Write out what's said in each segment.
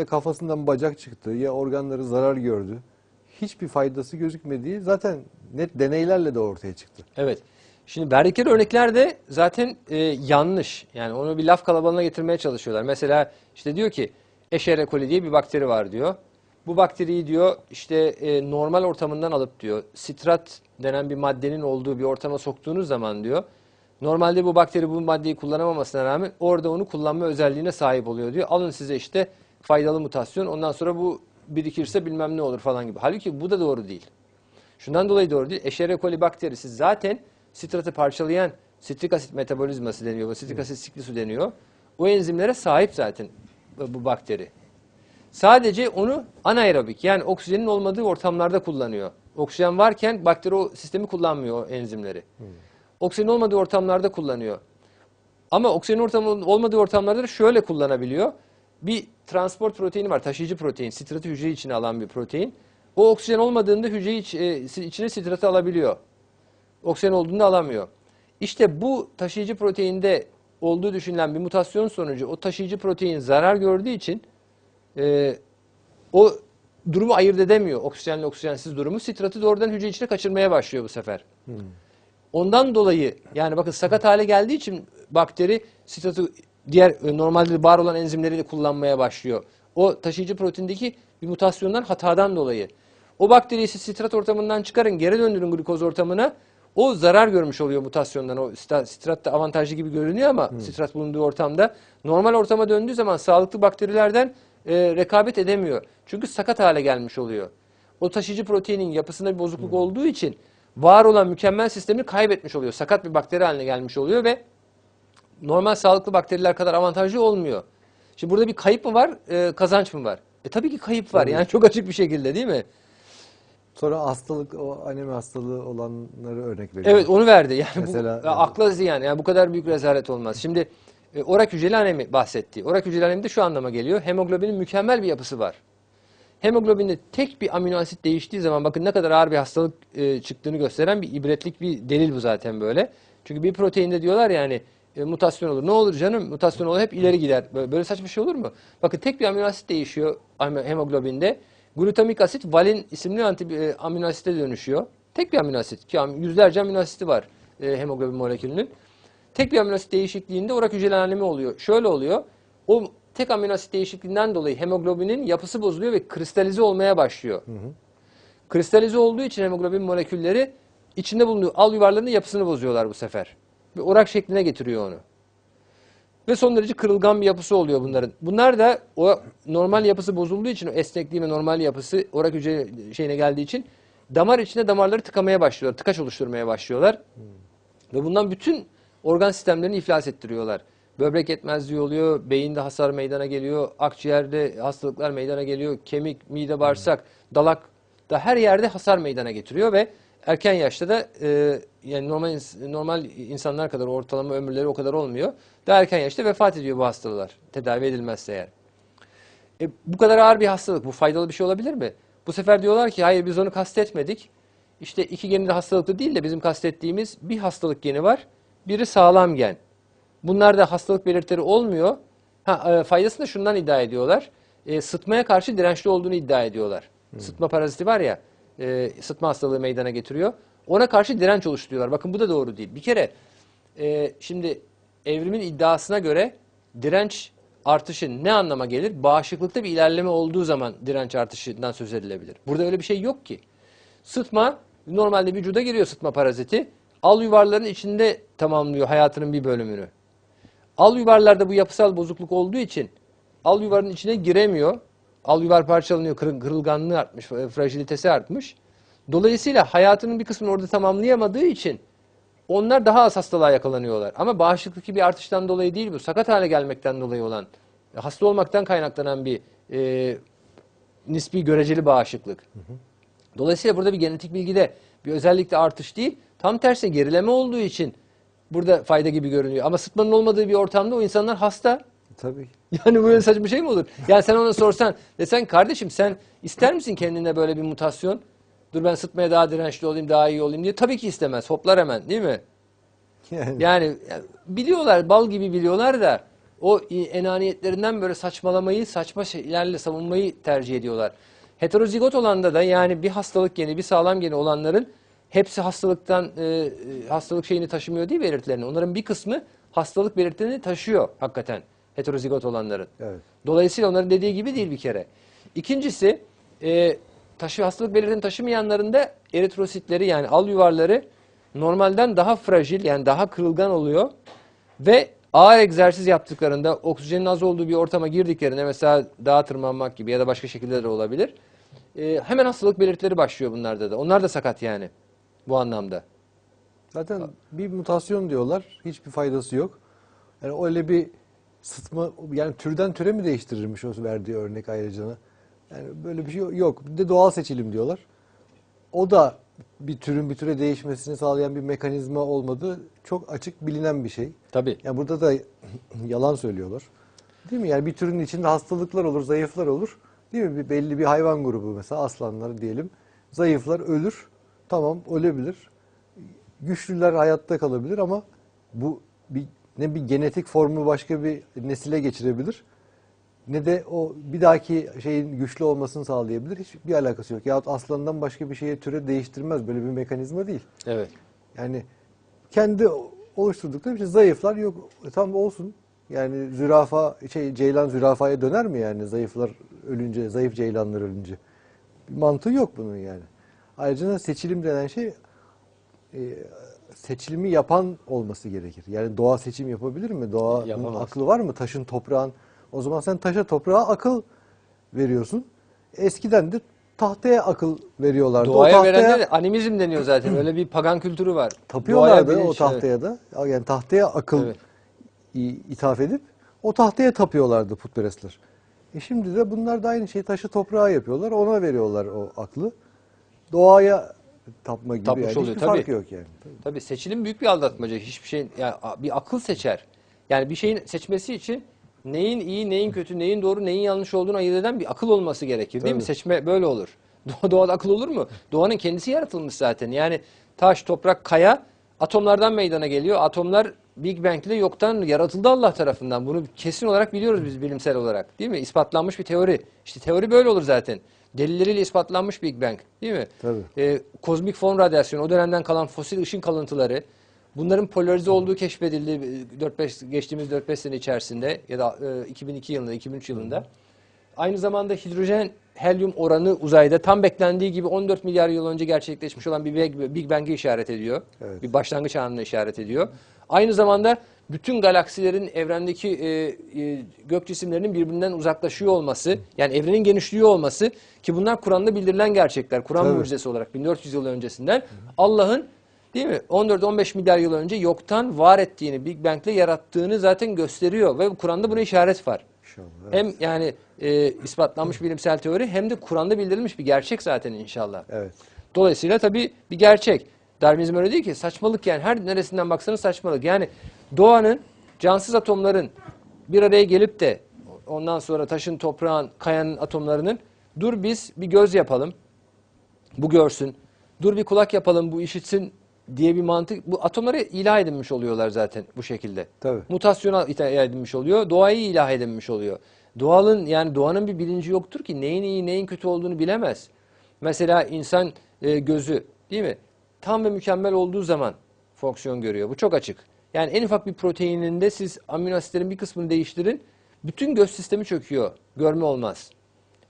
ya kafasından bacak çıktı ya organları zarar gördü. Hiçbir faydası gözükmediği zaten net deneylerle de ortaya çıktı. Evet. Şimdi verdikleri örnekler de zaten e, yanlış. Yani onu bir laf kalabalığına getirmeye çalışıyorlar. Mesela işte diyor ki Escherichia coli diye bir bakteri var diyor. Bu bakteriyi diyor işte e, normal ortamından alıp diyor sitrat denen bir maddenin olduğu bir ortama soktuğunuz zaman diyor normalde bu bakteri bu maddeyi kullanamamasına rağmen orada onu kullanma özelliğine sahip oluyor diyor. Alın size işte faydalı mutasyon ondan sonra bu birikirse bilmem ne olur falan gibi. Halbuki bu da doğru değil. Şundan dolayı doğru değil. Escherichia coli bakterisi zaten sitratı parçalayan sitrik asit metabolizması deniyor. Bu sitrik asit siklisu deniyor. O enzimlere sahip zaten bu bakteri. Sadece onu anaerobik yani oksijenin olmadığı ortamlarda kullanıyor. Oksijen varken bakteri o sistemi kullanmıyor o enzimleri. Oksijen olmadığı ortamlarda kullanıyor. Ama oksijen ortamı olmadığı ortamlarda da şöyle kullanabiliyor. Bir transport proteini var, taşıyıcı protein, sitratı hücre içine alan bir protein. O oksijen olmadığında hücre iç, e, içine sitratı alabiliyor. Oksijen olduğunda alamıyor. İşte bu taşıyıcı proteinde olduğu düşünülen bir mutasyon sonucu o taşıyıcı protein zarar gördüğü için e, o durumu ayırt edemiyor. Oksijenle oksijensiz durumu. Sitratı doğrudan hücre içine kaçırmaya başlıyor bu sefer. Ondan dolayı yani bakın sakat hale geldiği için bakteri sitratı diğer e, normalde var olan enzimleri de kullanmaya başlıyor. O taşıyıcı proteindeki bir mutasyondan hatadan dolayı. O bakteriyi siz sitrat ortamından çıkarın geri döndürün glukoz ortamına. O zarar görmüş oluyor mutasyondan. O sitrat da avantajlı gibi görünüyor ama sitrat bulunduğu ortamda. Normal ortama döndüğü zaman sağlıklı bakterilerden e, rekabet edemiyor. Çünkü sakat hale gelmiş oluyor. O taşıyıcı proteinin yapısında bir bozukluk olduğu için var olan mükemmel sistemi kaybetmiş oluyor. Sakat bir bakteri haline gelmiş oluyor ve normal sağlıklı bakteriler kadar avantajlı olmuyor. Şimdi burada bir kayıp mı var, e, kazanç mı var? E tabii ki kayıp var. Yani çok açık bir şekilde değil mi? Sonra hastalık, o anemi hastalığı olanları örnek veriyor. Evet onu verdi. Yani Mesela- bu ya akla ziyan. Yani bu kadar büyük rezalet olmaz. Şimdi e, orak hücreli anemi bahsetti. Orak hücreli anemi de şu anlama geliyor. Hemoglobinin mükemmel bir yapısı var. Hemoglobinde tek bir amino asit değiştiği zaman bakın ne kadar ağır bir hastalık e, çıktığını gösteren bir ibretlik bir delil bu zaten böyle. Çünkü bir proteinde diyorlar yani e, mutasyon olur. Ne olur canım mutasyon olur hep ileri gider. Böyle, böyle saçma şey olur mu? Bakın tek bir amino asit değişiyor hemoglobinde. Glutamik asit valin isimli anti, e, amino asite dönüşüyor. Tek bir amino asit ki yüzlerce amino asiti var e, hemoglobin molekülünün. Tek bir amino asit değişikliğinde orak hücreli anemi oluyor. Şöyle oluyor. O tek amino asit değişikliğinden dolayı hemoglobinin yapısı bozuluyor ve kristalize olmaya başlıyor. Kristalize olduğu için hemoglobin molekülleri içinde bulunduğu al yuvarlarının yapısını bozuyorlar bu sefer. Ve orak şekline getiriyor onu. Ve son derece kırılgan bir yapısı oluyor bunların. Bunlar da o normal yapısı bozulduğu için o esnekliği ve normal yapısı orak hücre şeyine geldiği için damar içinde damarları tıkamaya başlıyorlar. Tıkaç oluşturmaya başlıyorlar. Ve bundan bütün organ sistemlerini iflas ettiriyorlar. Böbrek yetmezliği oluyor, beyinde hasar meydana geliyor, akciğerde hastalıklar meydana geliyor, kemik, mide, bağırsak, dalak da her yerde hasar meydana getiriyor ve erken yaşta da e, yani normal normal insanlar kadar ortalama ömürleri o kadar olmuyor. Daha erken yaşta vefat ediyor bu hastalıklar tedavi edilmezse eğer. E, bu kadar ağır bir hastalık, bu faydalı bir şey olabilir mi? Bu sefer diyorlar ki hayır biz onu kastetmedik. İşte iki geni de hastalıklı değil de bizim kastettiğimiz bir hastalık geni var. Biri sağlam gen. Bunlarda hastalık belirtileri olmuyor. Ha, e, faydasını da şundan iddia ediyorlar. E, sıtmaya karşı dirençli olduğunu iddia ediyorlar. Sıtma paraziti var ya, e, sıtma hastalığı meydana getiriyor. Ona karşı direnç oluşturuyorlar. Bakın bu da doğru değil. Bir kere e, şimdi evrimin iddiasına göre direnç artışı ne anlama gelir? Bağışıklıkta bir ilerleme olduğu zaman direnç artışından söz edilebilir. Burada öyle bir şey yok ki. Sıtma normalde vücuda giriyor sıtma paraziti. Al yuvarların içinde tamamlıyor hayatının bir bölümünü. Al yuvarlarda bu yapısal bozukluk olduğu için al yuvarın içine giremiyor. Al yuvar parçalanıyor, kırı- kırılganlığı artmış, e, fragilitesi artmış. Dolayısıyla hayatının bir kısmını orada tamamlayamadığı için onlar daha az hastalığa yakalanıyorlar. Ama bağışıklık bir artıştan dolayı değil bu. Sakat hale gelmekten dolayı olan, e, hasta olmaktan kaynaklanan bir e, nispi göreceli bağışıklık. Dolayısıyla burada bir genetik bilgide bir özellikle artış değil, tam tersine gerileme olduğu için burada fayda gibi görünüyor. Ama sıtmanın olmadığı bir ortamda o insanlar hasta. Tabii. Yani böyle saçma şey mi olur? Yani sen ona sorsan, desen kardeşim sen ister misin kendine böyle bir mutasyon? Dur ben sıtmaya daha dirençli olayım, daha iyi olayım diye. Tabii ki istemez. Hoplar hemen değil mi? Yani, Yani ya, biliyorlar, bal gibi biliyorlar da o enaniyetlerinden böyle saçmalamayı, saçma şeylerle savunmayı tercih ediyorlar. Heterozigot olanda da yani bir hastalık geni, bir sağlam geni olanların hepsi hastalıktan e, e, hastalık şeyini taşımıyor değil belirtilerini. Onların bir kısmı hastalık belirtilerini taşıyor hakikaten heterozigot olanların. Evet. Dolayısıyla onların dediği gibi değil bir kere. İkincisi e, taşı hastalık belirtilerini taşımayanların da eritrositleri yani al yuvarları normalden daha fragil yani daha kırılgan oluyor ve ağır egzersiz yaptıklarında oksijenin az olduğu bir ortama girdiklerinde mesela dağa tırmanmak gibi ya da başka şekilde de olabilir. e, hemen hastalık belirtileri başlıyor bunlarda da. Onlar da sakat yani bu anlamda. Zaten bir mutasyon diyorlar. Hiçbir faydası yok. Yani öyle bir sıtma yani türden türe mi değiştirirmiş o verdiği örnek ayrıcana? Yani böyle bir şey yok. Bir de doğal seçilim diyorlar. O da bir türün bir türe değişmesini sağlayan bir mekanizma olmadığı çok açık bilinen bir şey. Tabii. Yani burada da yalan söylüyorlar. Değil mi? Yani bir türün içinde hastalıklar olur, zayıflar olur. Değil mi? Bir belli bir hayvan grubu mesela aslanlar diyelim. Zayıflar ölür. Tamam ölebilir. Güçlüler hayatta kalabilir ama bu bir ne bir genetik formu başka bir nesile geçirebilir ne de o bir dahaki şeyin güçlü olmasını sağlayabilir. Hiçbir alakası yok. Yahut aslandan başka bir şeye türe değiştirmez. Böyle bir mekanizma değil. Evet. Yani kendi oluşturdukları bir şey zayıflar yok. E, tam olsun. Yani zürafa şey ceylan zürafaya döner mi yani zayıflar ölünce, zayıf ceylanlar ölünce? Bir mantığı yok bunun yani. Ayrıca seçilim denen şey seçilimi yapan olması gerekir. Yani doğa seçim yapabilir mi? Doğa Yapamaz. aklı var mı? Taşın, toprağın. O zaman sen taşa, toprağa akıl veriyorsun. Eskiden de tahtaya akıl veriyorlardı. Doğaya o tahtaya verenler animizm deniyor zaten. Öyle bir pagan kültürü var. tapıyorlardı o tahtaya da. Yani tahtaya akıl Evet. ithaf edip o tahtaya tapıyorlardı putperestler. E şimdi de bunlar da aynı şeyi taşı toprağa yapıyorlar. Ona veriyorlar o aklı. Doğaya tapma gibi Tapmış yani. oluyor, Hiçbir tabii. farkı yok yani. Tabii seçilim büyük bir aldatmaca. Hiçbir şeyin yani bir akıl seçer. Yani bir şeyin seçmesi için neyin iyi, neyin kötü, neyin doğru, neyin yanlış olduğunu ayırt eden bir akıl olması gerekir. Değil mi? Tabii. Seçme böyle olur. Doğa, doğada akıl olur mu? Doğanın kendisi yaratılmış zaten. Yani taş, toprak, kaya atomlardan meydana geliyor. Atomlar Big Bang ile yoktan yaratıldı Allah tarafından. Bunu kesin olarak biliyoruz biz bilimsel olarak. Değil mi? İspatlanmış bir teori. İşte teori böyle olur zaten. Delilleriyle ispatlanmış Big Bang. Değil mi? Tabii. e, kozmik fon radyasyonu, o dönemden kalan fosil ışın kalıntıları, bunların polarize olduğu keşfedildi e, 4-5 geçtiğimiz 4-5 sene içerisinde ya da e, 2002 yılında, 2003 yılında. Aynı zamanda hidrojen helyum oranı uzayda tam beklendiği gibi 14 milyar yıl önce gerçekleşmiş olan bir Big, Big Bang'i işaret ediyor. Evet. Bir başlangıç anını işaret ediyor. Aynı zamanda bütün galaksilerin evrendeki e, e, gök cisimlerinin birbirinden uzaklaşıyor olması, yani evrenin genişliyor olması ki bunlar Kur'an'da bildirilen gerçekler. Kur'an Tabii. mucizesi olarak 1400 yıl öncesinden Allah'ın değil mi 14-15 milyar yıl önce yoktan var ettiğini, Big Bang'le yarattığını zaten gösteriyor ve Kur'an'da buna işaret var. İnşallah. Hem yani e, ispatlanmış bilimsel teori hem de Kur'an'da bildirilmiş bir gerçek zaten inşallah. Evet. Dolayısıyla tabii bir gerçek. Darwinizm öyle değil ki saçmalık yani her neresinden baksanız saçmalık. Yani doğanın cansız atomların bir araya gelip de ondan sonra taşın, toprağın, kayanın atomlarının dur biz bir göz yapalım. Bu görsün. Dur bir kulak yapalım bu işitsin diye bir mantık. Bu atomları ilah edinmiş oluyorlar zaten bu şekilde. Tabii. Mutasyona ilah edinmiş oluyor. Doğayı ilah edinmiş oluyor. Doğalın yani doğanın bir bilinci yoktur ki neyin iyi neyin kötü olduğunu bilemez. Mesela insan e, gözü değil mi? Tam ve mükemmel olduğu zaman fonksiyon görüyor. Bu çok açık. Yani en ufak bir proteininde siz amino asitlerin bir kısmını değiştirin. Bütün göz sistemi çöküyor. Görme olmaz.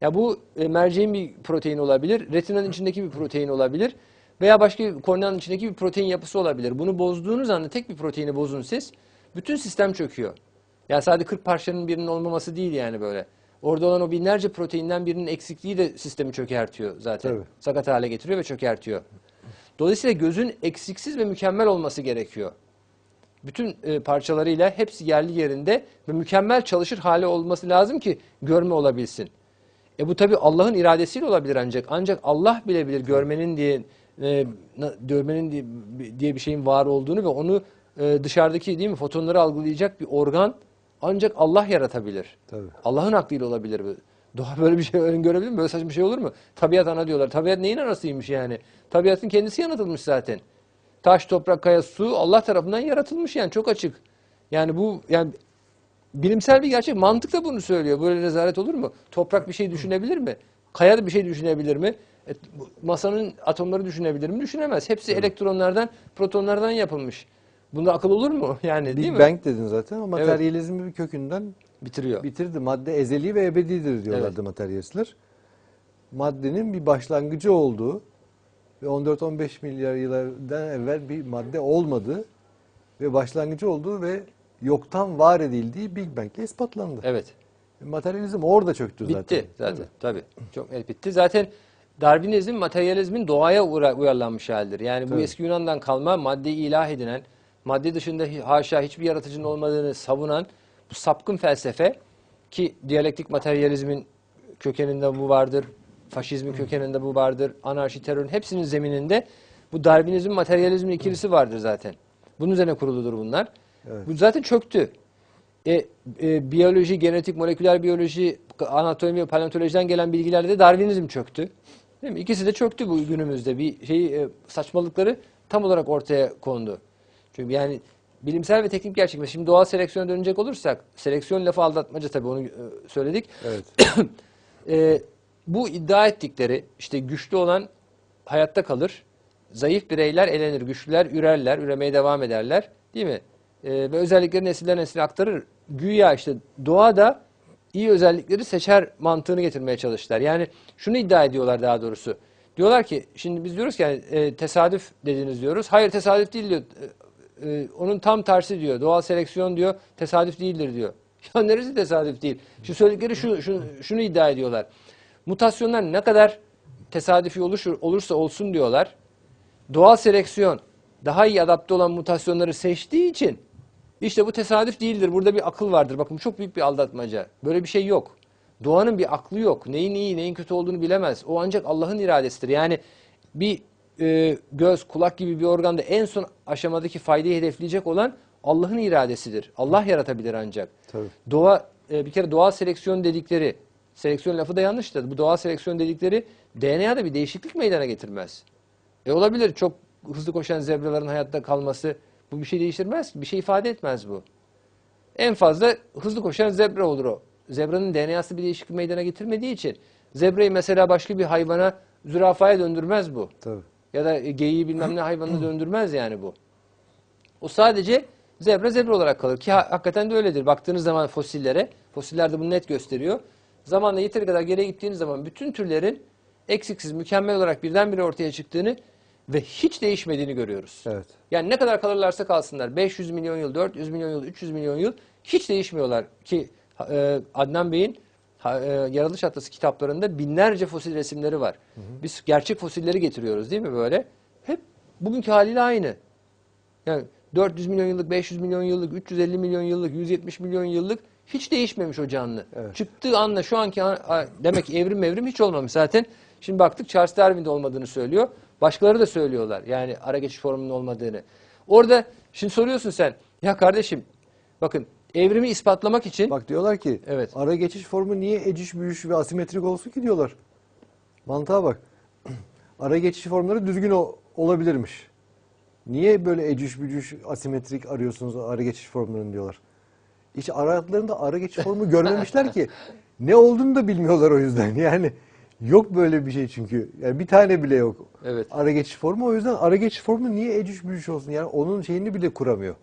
Ya bu e, merceğin bir protein olabilir, retinanın içindeki bir protein olabilir veya başka korneanın içindeki bir protein yapısı olabilir. Bunu bozduğunuz anda tek bir proteini bozun siz, bütün sistem çöküyor. Ya sadece 40 parçanın birinin olmaması değil yani böyle. Orada olan o binlerce proteinden birinin eksikliği de sistemi çökertiyor zaten. Tabii. Sakat hale getiriyor ve çökertiyor. Dolayısıyla gözün eksiksiz ve mükemmel olması gerekiyor. Bütün e, parçalarıyla hepsi yerli yerinde ve mükemmel çalışır hale olması lazım ki görme olabilsin. E bu tabi Allah'ın iradesiyle olabilir ancak. Ancak Allah bilebilir görmenin diye e, görmenin diye, diye bir şeyin var olduğunu ve onu e, dışarıdaki değil mi fotonları algılayacak bir organ ancak Allah yaratabilir. Tabii. Allah'ın aklıyla olabilir bu. Doğa böyle bir şey öngörebilir mi? Böyle saçma bir şey olur mu? Tabiat ana diyorlar. Tabiat neyin anasıymış yani? Tabiatın kendisi yaratılmış zaten. Taş, toprak, kaya, su Allah tarafından yaratılmış yani çok açık. Yani bu yani bilimsel bir gerçek. Mantık da bunu söylüyor. Böyle rezalet olur mu? Toprak bir şey düşünebilir mi? Kaya da bir şey düşünebilir mi? E, masanın atomları düşünebilir mi? Düşünemez. Hepsi elektronlardan, protonlardan yapılmış. Bunda akıl olur mu? Yani değil Big mi? Bang dedin zaten ama materyalizmi bir kökünden Bitiriyor. bitirdi. Madde ezeli ve ebedidir diyorlardı Evet. materyalistler. Maddenin bir başlangıcı olduğu ve 14-15 milyar yıllardan evvel bir madde olmadığı ve başlangıcı olduğu ve yoktan var edildiği Big Bang ile ispatlandı. Evet. Materyalizm orada çöktü zaten. Bitti zaten. Tabii. Çok evet, bitti. Zaten Darwinizm materyalizmin doğaya uyarlanmış halidir. Yani bu Tabii. eski Yunan'dan kalma maddeyi ilah edinen, madde dışında haşa hiçbir yaratıcının olmadığını savunan bu sapkın felsefe ki diyalektik materyalizmin kökeninde bu vardır. Faşizmin kökeninde bu vardır. Anarşi, terörün hepsinin zemininde bu Darwinizm, materyalizmin ikilisi vardır zaten. Bunun üzerine kuruludur bunlar. Evet. Bu zaten çöktü. E, e, biyoloji, genetik, moleküler biyoloji, anatomi paleontolojiden gelen bilgilerle de Darwinizm çöktü. Değil mi? İkisi de çöktü bu günümüzde. Bir şey e, saçmalıkları tam olarak ortaya kondu. Çünkü yani bilimsel ve teknik gerçek. Şimdi doğal seleksiyona dönecek olursak, seleksiyon lafı aldatmaca tabii onu e, söyledik. Evet. E, bu iddia ettikleri işte güçlü olan hayatta kalır, zayıf bireyler elenir, güçlüler ürerler, üremeye devam ederler değil mi? E, ve özellikleri nesilden nesile aktarır. Güya işte doğada iyi özellikleri seçer mantığını getirmeye çalıştılar. Yani şunu iddia ediyorlar daha doğrusu. Diyorlar ki şimdi biz diyoruz ki yani, e, tesadüf dediniz diyoruz. Hayır tesadüf değil diyor. E, onun tam tersi diyor. Doğal seleksiyon diyor tesadüf değildir diyor. Ya neresi tesadüf değil? Şu söyledikleri şu, şu, şunu iddia ediyorlar. Mutasyonlar ne kadar tesadüfi oluşur, olursa olsun diyorlar. Doğal seleksiyon daha iyi adapte olan mutasyonları seçtiği için işte bu tesadüf değildir. Burada bir akıl vardır. Bakın çok büyük bir aldatmaca. Böyle bir şey yok. Doğanın bir aklı yok. Neyin iyi, neyin kötü olduğunu bilemez. O ancak Allah'ın iradesidir. Yani bir e, göz, kulak gibi bir organda en son aşamadaki faydayı hedefleyecek olan Allah'ın iradesidir. Allah yaratabilir ancak. Tabii. Doğa e, bir kere doğal seleksiyon dedikleri, seleksiyon lafı da yanlıştır. Bu doğal seleksiyon dedikleri DNA'da bir değişiklik meydana getirmez. E olabilir çok hızlı koşan zebraların hayatta kalması bu bir şey değiştirmez, bir şey ifade etmez bu. En fazla hızlı koşan zebra olur o. Zebranın DNA'sı bir değişiklik meydana getirmediği için zebrayı mesela başka bir hayvana, zürafaya döndürmez bu. Tabii. Ya da geyiği bilmem ne hayvanına döndürmez yani bu. O sadece zebra zebra olarak kalır ki ha- hakikaten de öyledir. Baktığınız zaman fosillere, fosiller de bunu net gösteriyor. Zamanla yeteri kadar geriye gittiğiniz zaman bütün türlerin eksiksiz, mükemmel olarak birdenbire ortaya çıktığını ve hiç değişmediğini görüyoruz. Evet. Yani ne kadar kalırlarsa kalsınlar 500 milyon yıl, 400 milyon yıl, 300 milyon yıl hiç değişmiyorlar ki e, Adnan Bey'in ha- e, Yaratılış Atlası kitaplarında binlerce fosil resimleri var. Biz gerçek fosilleri getiriyoruz değil mi böyle? Hep bugünkü haliyle aynı. Yani 400 milyon yıllık, 500 milyon yıllık, 350 milyon yıllık, 170 milyon yıllık hiç değişmemiş o canlı. Evet. Çıktığı anla şu anki an- demek ki evrim evrim hiç olmamış zaten. Şimdi baktık Charles Darwin'de olmadığını söylüyor. Başkaları da söylüyorlar. Yani ara geçiş formunun olmadığını. Orada şimdi soruyorsun sen. Ya kardeşim bakın evrimi ispatlamak için Bak diyorlar ki Evet. ara geçiş formu niye eciş büyüş ve asimetrik olsun ki diyorlar. Mantığa bak. Ara geçiş formları düzgün o- olabilirmiş. Niye böyle eciş bücüş asimetrik arıyorsunuz ara geçiş formlarını diyorlar. Hiç aradıklarında ara geçiş formu görmemişler ki. Ne olduğunu da bilmiyorlar o yüzden. Yani yok böyle bir şey çünkü. Yani bir tane bile yok. Evet. Ara geçiş formu o yüzden ara geçiş formu niye eciş bücüş olsun? Yani onun şeyini bile kuramıyor.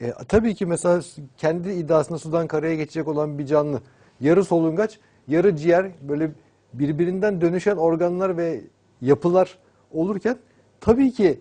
E, tabii ki mesela kendi iddiasında sudan karaya geçecek olan bir canlı. Yarı solungaç, yarı ciğer böyle birbirinden dönüşen organlar ve yapılar olurken tabii ki